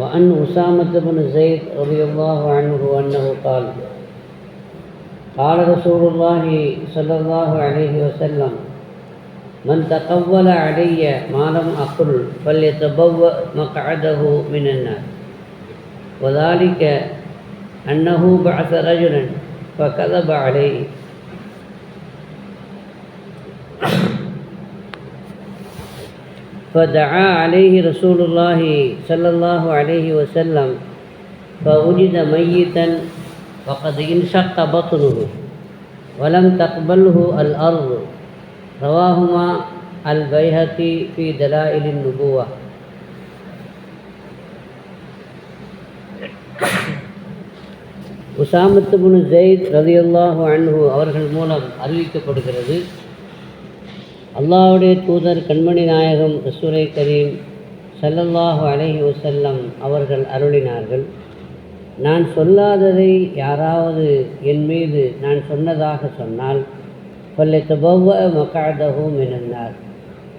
وعن أسامة بن زيد رضي الله عنه أنه قال قال رسول الله صلى الله عليه وسلم من تقول علي ما لم أقل فليتبوأ مقعده من النار وذلك أنه بعث رجلا فكذب عليه. فدعا عليه رسول الله صلى الله عليه وسلم فوجد ميتا وقد انشق بطنه ولم تقبله الأرض رواهما البيهقي في دلائل النبوة உசாமத்து புனு Zaid ரதியுல்லாஹு அன்ஹு அவர்கள் மூலம் அறிவிக்கப்படுகிறது அல்லாவுடைய தூதர் கண்மணி நாயகம் ரசூரை கரீம் சல்லல்லாஹு அலஹி வசல்லம் அவர்கள் அருளினார்கள் நான் சொல்லாததை யாராவது என் மீது நான் சொன்னதாக சொன்னால் பல்லத்தபவ மக்காதகவும் மினன்னார்.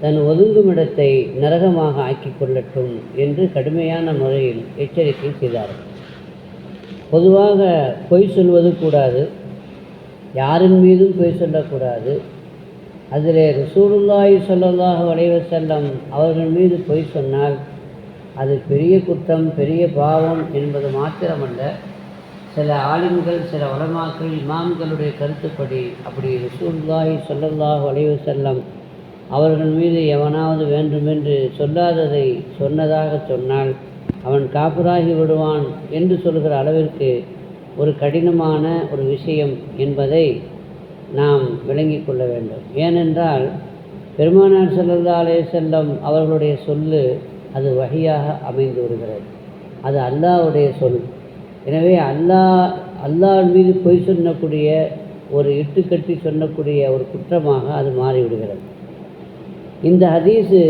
தன் ஒதுங்குமிடத்தை நரகமாக ஆக்கி கொள்ளட்டும் என்று கடுமையான முறையில் எச்சரிக்கை செய்தார்கள். பொதுவாக பொய் சொல்வது கூடாது யாரின் மீதும் பொய் சொல்லக்கூடாது அதிலே ரசூலுல்லாய் ஸல்லல்லாஹு வளைவ செல்லம் அவர்கள் மீது பொய் சொன்னால் அது பெரிய குற்றம் பெரிய பாவம் என்பது மாத்திரமல்ல. சில ஆலிம்கள் சில வளமாக்கள் இமாம்களுடைய கருத்துப்படி அப்படி ரசூலுல்லாஹி ஸல்லல்லாஹு வளைவு செல்லம் அவர்கள் மீது எவனாவது வேண்டுமென்று சொல்லாததை சொன்னதாக சொன்னால் அவன் காப்புராகி விடுவான் என்று சொல்கிற அளவிற்கு ஒரு கடினமான ஒரு விஷயம் என்பதை நாம் விளங்கிக் கொள்ள வேண்டும். ஏனென்றால் பெருமானார் ஸல்லல்லாஹு அலைஹி செல்லம் அவர்களுடைய சொல்லு அது வகையாக அமைந்து வருகிறது. அது அல்லாஹ்வுடைய சொல் எனவே அல்லாஹ் அல்லாஹ் மீது பொய் சொல்லக்கூடிய ஒரு இட்டுக்கட்டி சொல்லக்கூடிய ஒரு குற்றமாக அது மாறிவிடுகிறது. இந்த ஹதீஸு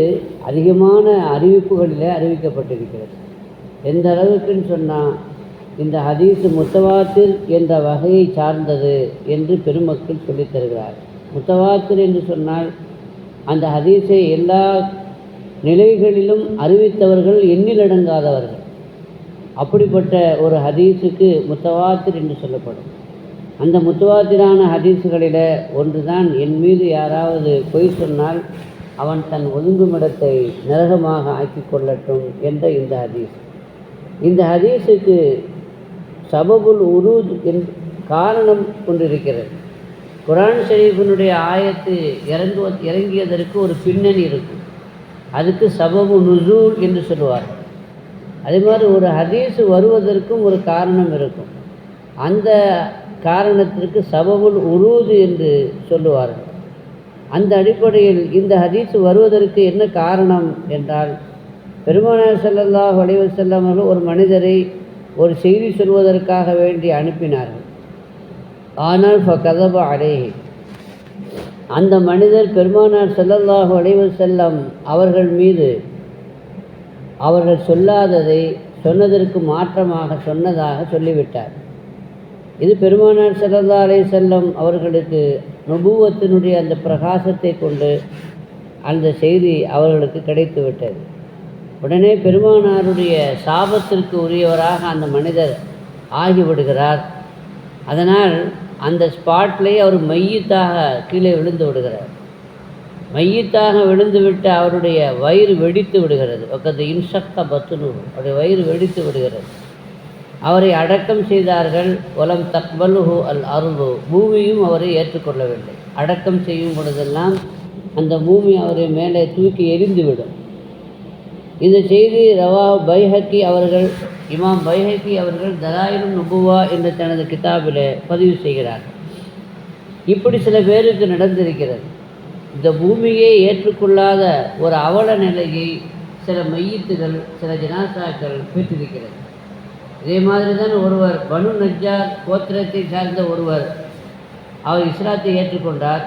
அதிகமான அறிவிப்புகளில் அறிவிக்கப்பட்டிருக்கிறது. எந்த அளவுக்குன்னு சொன்னால் இந்த ஹதீஸு முத்தவாத்திர் என்ற வகையை சார்ந்தது என்று பெருமக்கள் சொல்லித் தருகிறார். முத்தவாத்திர் என்று சொன்னால் அந்த ஹதீஸை எல்லா நிலைகளிலும் அறிவித்தவர்கள் எண்ணிலடங்காதவர்கள் அப்படிப்பட்ட ஒரு ஹதீஸுக்கு முத்தவாத்திர் என்று சொல்லப்படும். அந்த முத்தவாத்திரான ஹதீஸுகளில் ஒன்றுதான் என் மீது யாராவது பொய் சொன்னால் அவன் தன் ஒதுங்குமிடத்தை நரகமாக ஆக்கி கொள்ளட்டும் என்ற இந்த ஹதீஸ். இந்த ஹதீஸுக்கு சபபுல் உருத் என் காரணம் கொண்டிருக்கிறது. குரான் ஷரீஃபினுடைய ஆயத்து இறங்கு இறங்கியதற்கு ஒரு பின்னணி இருக்கும். அதுக்கு சபபு நுசூல் என்று சொல்லுவார். அதே மாதிரி ஒரு ஹதீஸ் வருவதற்கும் ஒரு காரணம் இருக்கும். அந்த காரணத்திற்கு சபபுல் உருது என்று சொல்லுவார்கள் அந்த அடிப்படையில் இந்த ஹதீஸ் வருவதற்கு என்ன காரணம் என்றால் பெருமானார் செல்லல்லா அலைஹி செல்லாமல் ஒரு மனிதரை ஒரு செய்தி சொல்வதற்காக வேண்டி அனுப்பினார்கள். ஆனால் கதப அலேஹி அந்த மனிதர் பெருமானார் ஸல்லல்லாஹு அலைஹி செல்லம் அவர்கள் மீது அவர்கள் சொல்லாததை சொன்னதற்கு மாற்றமாக சொன்னதாக சொல்லிவிட்டார். இது பெருமானார் செல்லல்லா அலை செல்லம் அவர்களுக்கு நுபுவத்தினுடைய அந்த பிரகாசத்தை கொண்டு அந்த செய்தி அவர்களுக்கு கிடைத்துவிட்டது. உடனே பெருமானாருடைய சாபத்திற்கு உரியவராக அந்த மனிதர் ஆகிவிடுகிறார். அதனால் அந்த ஸ்பாட்லேயே அவர் மையத்தாக கீழே விழுந்து விடுகிறார். மையத்தாக விழுந்துவிட்டு அவருடைய வயிறு வெடித்து விடுகிறது. ஒக்கது இன்சக்த பத்துனு அவருடைய வயிறு வெடித்து விடுகிறது. அவரை அடக்கம் செய்தார்கள். ஒலம் தக்பலுஹு அல் அருளு பூமியும் அவரை ஏற்றுக்கொள்ளவில்லை. அடக்கம் செய்யும் பொழுதெல்லாம் அந்த பூமி அவரை மேலே தூக்கி எரிந்துவிடும் இந்த செய்தி ரவா பைஹக்கி அவர்கள் இமாம் பைஹக்கி அவர்கள் தலாயிலும் நுபுவா என்ற தனது கிதாபில் பதிவு செய்கிறார். இப்படி சில பேருக்கு நடந்திருக்கிறது. இந்த பூமியை ஏற்றுக்கொள்ளாத ஒரு அவல நிலையை சில மையத்துகள் சில ஜனாசாக்கள் பெற்றிருக்கிறது. இதே மாதிரி தான் ஒருவர் பனு நஜ்ஜார் கோத்திரத்தை சார்ந்த ஒருவர் அவர் இஸ்லாத்தை ஏற்றுக்கொண்டார்.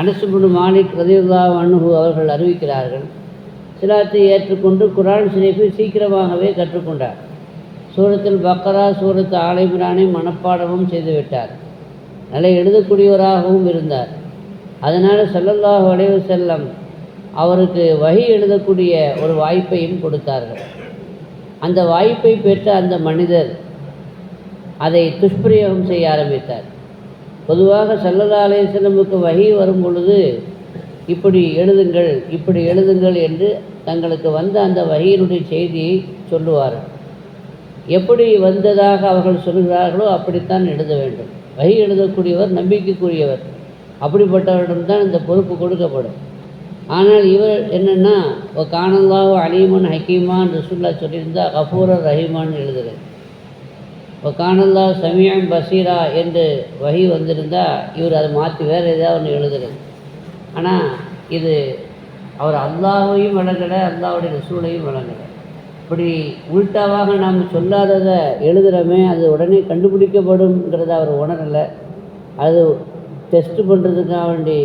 அனசுபுனு மாணிக் ரதியுல்லா அனுகு அவர்கள் அறிவிக்கிறார்கள் சிலாத்தை ஏற்றுக்கொண்டு குரான் ஷரீஃபை சீக்கிரமாகவே கற்றுக்கொண்டார். சூரத்தில் பக்கரா சூரத்து ஆலைமிரானை மனப்பாடமும் செய்துவிட்டார். நல்ல எழுதக்கூடியவராகவும் இருந்தார். அதனால் ஸல்லல்லாஹு வளைவு செல்லம் அவருக்கு வகி எழுதக்கூடிய ஒரு வாய்ப்பையும் கொடுத்தார்கள். அந்த வாய்ப்பை பெற்ற அந்த மனிதர் அதை துஷ்பிரயோகம் செய்ய ஆரம்பித்தார். பொதுவாக சல்லல்லா அலைஹிஸ்ஸலமுக்கு வகி வரும் பொழுது இப்படி எழுதுங்கள் இப்படி எழுதுங்கள் என்று தங்களுக்கு வந்த அந்த வகையினுடைய செய்தியை சொல்லுவார்கள். எப்படி வந்ததாக அவர்கள் சொல்கிறார்களோ அப்படித்தான் எழுத வேண்டும். வகை எழுதக்கூடியவர் நம்பிக்கைக்குரியவர். அப்படிப்பட்டவரிடம்தான் இந்த பொறுப்பு கொடுக்கப்படும். ஆனால் இவர் என்னென்னா இப்போ காணல்லாஹு அலீமன் ஹக்கீமான் ரசுல்லா சொல்லியிருந்தால் கபூரர் ரஹீமான் எழுதுகிறார் இப்போ காணல்லா சமியான் பசீரா என்று வகை வந்திருந்தால் இவர் அதை மாற்றி வேறு ஏதாவது ஒன்று எழுதுறது ஆனால் இது அவர் அல்லாஹையும் வழங்கலை அல்லாவுடைய ரசூலையும் வழங்கலை இப்படி உள்டாவாக நாம் சொல்லாததை எழுதுகிறோமே அது உடனே கண்டுபிடிக்கப்படும்ங்கிறத அவர் உணரலை. அது டெஸ்ட் பண்ணுறதுக்காக வேண்டி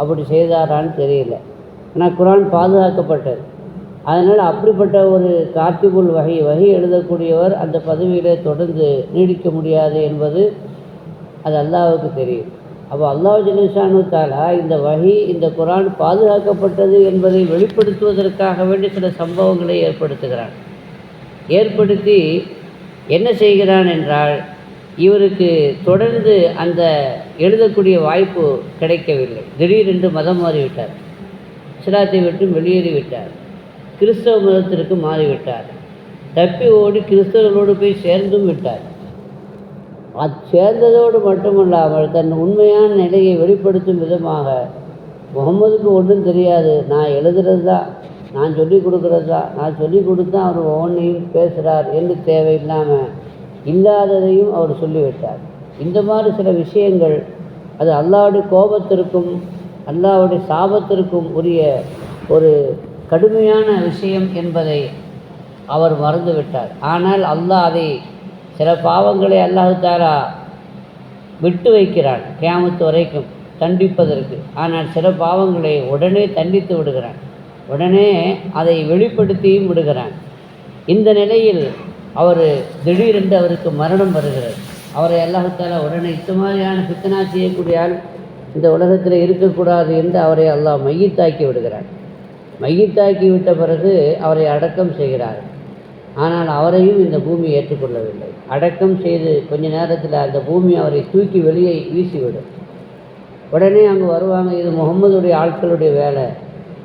அப்படி செய்தாரான்னு தெரியல. ஆனால் குரான் பாதுகாக்கப்பட்டது. அதனால் அப்படிப்பட்ட ஒரு காத்திபுல் வகை வகை எழுதக்கூடியவர் அந்த பதவியிலே தொடர்ந்து நீடிக்க முடியாது என்பது அது அல்லாவுக்கு தெரியும். அப்போ அல்லாஹ் ஜலிஷானு தாலா இந்த வகை இந்த குரான் பாதுகாக்கப்பட்டது என்பதை வெளிப்படுத்துவதற்காக வேண்டி சில சம்பவங்களை ஏற்படுத்துகிறான். ஏற்படுத்தி என்ன செய்கிறான் என்றால் இவருக்கு தொடர்ந்து அந்த எழுதக்கூடிய வாய்ப்பு கிடைக்கவில்லை. திடீரென்று மதம் மாறிவிட்டார். சிலாத்தை விட்டு வெளியேறிவிட்டார் கிறிஸ்தவ மதத்திற்கு மாறிவிட்டார். தப்பி ஓடி கிறிஸ்தவர்களோடு போய் சேர்ந்தும் விட்டார். சேர்ந்ததோடு மட்டுமல்லாமல் தன் உண்மையான நிலையை வெளிப்படுத்தும் விதமாக முகமதுக்கு ஒன்றும் தெரியாது. நான் எழுதுறது தான். நான் சொல்லி கொடுக்குறது தான். நான் சொல்லி கொடுத்தா அவர் ஒவ்வொன்றையும் பேசுகிறார் என்று தேவையில்லாமல் இல்லாததையும் அவர் சொல்லிவிட்டார். இந்த மாதிரி சில விஷயங்கள் அது அல்லாவுடைய கோபத்திற்கும் அல்லாவுடைய சாபத்திற்கும் உரிய ஒரு கடுமையான விஷயம் என்பதை அவர் மறந்துவிட்டார். ஆனால் அல்லாஹ் அதை சில பாவங்களை அல்லாஹாரா விட்டு வைக்கிறான். கேமத்து வரைக்கும் தண்டிப்பதற்கு. ஆனால் சில பாவங்களை உடனே தண்டித்து விடுகிறான். உடனே அதை வெளிப்படுத்தியும் விடுகிறான். இந்த நிலையில் அவர் திடீரென்று அவருக்கு மரணம் வருகிறது. அவரை அல்லாஹாலா உடனே இந்த மாதிரியான பித்தனா செய்யக்கூடிய ஆள் இந்த உலகத்தில் இருக்கக்கூடாது என்று அவரை அல்லாஹ் மையத்தாக்கி விடுகிறான். மையத்தாக்கி விட்ட பிறகு அவரை அடக்கம் செய்கிறார். ஆனால் அவரையும் இந்த பூமி ஏற்றுக்கொள்ளவில்லை. அடக்கம் செய்து கொஞ்ச நேரத்தில் அந்த பூமி அவரை தூக்கி வெளியே வீசிவிடும். உடனே அங்கே வருவாங்க இது முகம்மதுடைய ஆட்களுடைய வேலை.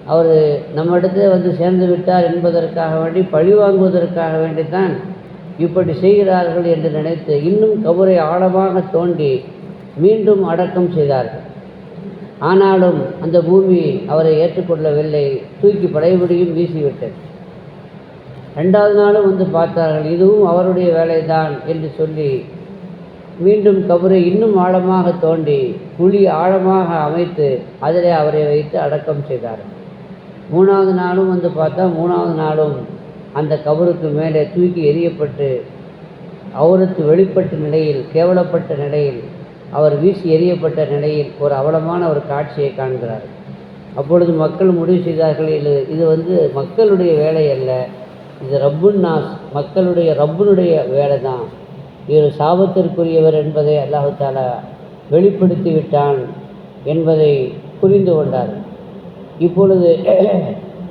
அவர் நம்ம இடத்துல வந்து சேர்ந்து விட்டார் என்பதற்காக வேண்டி பழி வாங்குவதற்காக வேண்டித்தான் இப்படி செய்கிறார்கள் என்று நினைத்து இன்னும் கபரை ஆழமாக தோண்டி மீண்டும் அடக்கம் செய்தார்கள். ஆனாலும் அந்த பூமி அவரை ஏற்றுக்கொள்ளவில்லை. தூக்கி படைபடியும் வீசிவிட்டது. ரெண்டாவது நாளும் வந்து பார்த்தார்கள் இதுவும் அவருடைய வேலைதான் என்று சொல்லி மீண்டும் கபரை இன்னும் ஆழமாக தோண்டி குழி ஆழமாக அமைத்து அதிலே அவரை வைத்து அடக்கம் செய்தார்கள் மூணாவது நாளும் வந்து பார்த்தா மூணாவது நாளும் அந்த கபருக்கு மேலே தூக்கி எறியப்பட்டு அவருக்கு வெளிப்பட்ட நிலையில் கேவலப்பட்ட நிலையில் அவர் வீசி எறியப்பட்ட நிலையில் ஒரு அவலமான ஒரு காட்சியை காண்கிறார். அப்பொழுது மக்கள் முடிவு செய்தார்கள் இது இது வந்து மக்களுடைய வேலை அல்ல இது ரப்புன் நாஸ் மக்களுடைய ரப்புனுடைய வேலை தான் இவர் சாபத்திற்குரியவர் என்பதை அல்லாஹால வெளிப்படுத்திவிட்டான் வெளிப்படுத்தி விட்டான் என்பதை புரிந்து கொண்டார். இப்பொழுது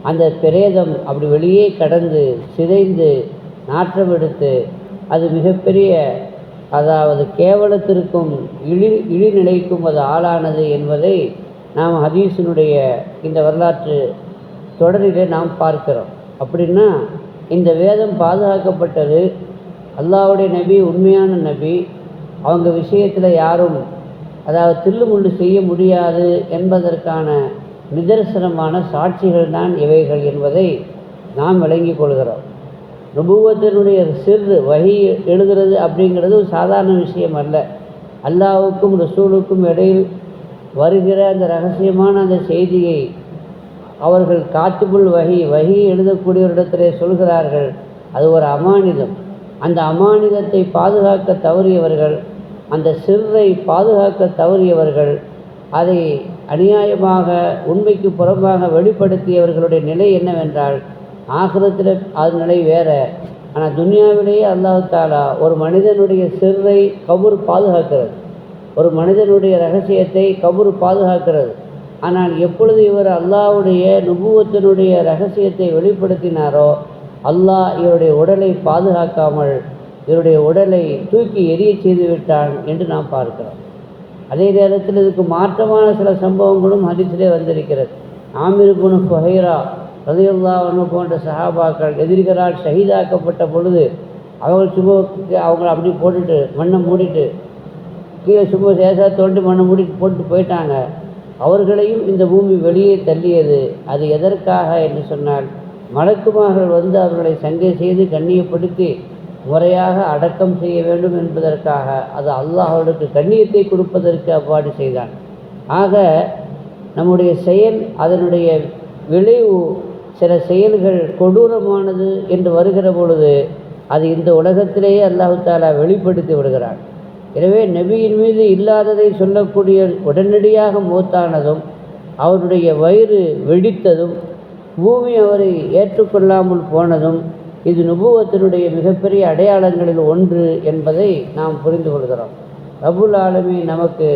அந்த பிரேதம் அப்படி வெளியே கடந்து சிதைந்து நாற்றம் எடுத்து அது மிகப்பெரிய அதாவது கேவலத்திற்கும் இழி இழிநிலைக்கும் அது ஆளானது என்பதை நாம் ஹதீஸினுடைய இந்த வரலாற்று தொடரிலே நாம் பார்க்கிறோம். அப்படின்னா இந்த வேதம் பாதுகாக்கப்பட்டது. அல்லாஹ்வுடைய நபி உண்மையான நபி. அவங்க விஷயத்தில் யாரும் அதாவது தில்லுமுள்ளு செய்ய முடியாது என்பதற்கான நிதர்சனமான சாட்சிகள் தான் இவைகள் என்பதை நாம் விளங்கிக் கொள்கிறோம். நுபுவத்தினுடைய சிறு வகி எழுதுறது அப்படிங்கிறது ஒரு சாதாரண விஷயம் அல்ல. அல்லாவுக்கும் ரசூலுக்கும் இடையில் வருகிற அந்த ரகசியமான அந்த செய்தியை அவர்கள் காத்துபுல் வகி வகி எழுதக்கூடியவரிடத்திலே சொல்கிறார்கள் அது ஒரு அமானிதம். அந்த அமானிதத்தை பாதுகாக்க தவறியவர்கள் அந்த சிறை பாதுகாக்க தவறியவர்கள் அதை அநியாயமாக உண்மைக்கு புறம்பாக வெளிப்படுத்தியவர்களுடைய நிலை என்னவென்றால் ஆகிரத்தில் அது நிலை வேற. ஆனால் துன்யாவிலேயே அல்லாஹாலா ஒரு மனிதனுடைய சிறை கபூர் பாதுகாக்கிறது. ஒரு மனிதனுடைய ரகசியத்தை கபூர் பாதுகாக்கிறது. ஆனால் எப்பொழுது இவர் அல்லாவுடைய நுபுவத்தினுடைய ரகசியத்தை வெளிப்படுத்தினாரோ அல்லாஹ் இவருடைய உடலை பாதுகாக்காமல் இவருடைய உடலை தூக்கி எரிய செய்து விட்டான் என்று நாம் பார்க்கிறோம். அதே நேரத்தில் இதுக்கு மாற்றமான சில சம்பவங்களும் ஹதீஸிலே வந்திருக்கிறது. ஆமிர் ஃபஹைரா ரதியுல்லாவனு போன்ற சஹாபாக்கள் எதிரிகளால் ஷஹீதாக்கப்பட்ட பொழுது அவர்கள் சும்மா அவங்கள அப்படி போட்டுட்டு மண்ணை மூடிட்டு கீழே சும்மா சேசா தோண்டி மண்ணை மூடிட்டு போட்டு போயிட்டாங்க. அவர்களையும் இந்த பூமி வெளியே தள்ளியது. அது எதற்காக என்று சொன்னால் மலக்குமார்கள் வந்து அவர்களை சங்கை செய்து கண்ணியப்படுத்தி முறையாக அடக்கம் செய்ய வேண்டும் என்பதற்காக அது அல்லாஹர்களுக்கு கண்ணியத்தை கொடுப்பதற்கு அவ்வாறு செய்தான். ஆக நம்முடைய செயல் அதனுடைய விளைவு சில செயல்கள் கொடூரமானது என்று வருகிற பொழுது அது இந்த உலகத்திலேயே அல்லாஹு தாலா வெளிப்படுத்தி விடுகிறான். எனவே நபியின் மீது இல்லாததை சொல்லக்கூடிய உடனடியாக மூத்தானதும் அவருடைய வயிறு வெடித்ததும் பூமி அவரை ஏற்றுக்கொள்ளாமல் போனதும் இது நுபுவத்தினுடைய மிகப்பெரிய அடையாளங்களில் ஒன்று என்பதை நாம் புரிந்து கொள்கிறோம். ரபுல் ஆலமி நமக்கு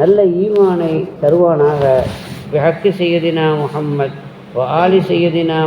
நல்ல ஈமானை தருவானாக. ஹக்கு செய்யதினா முகம்மத் ஆலி செய்யதினா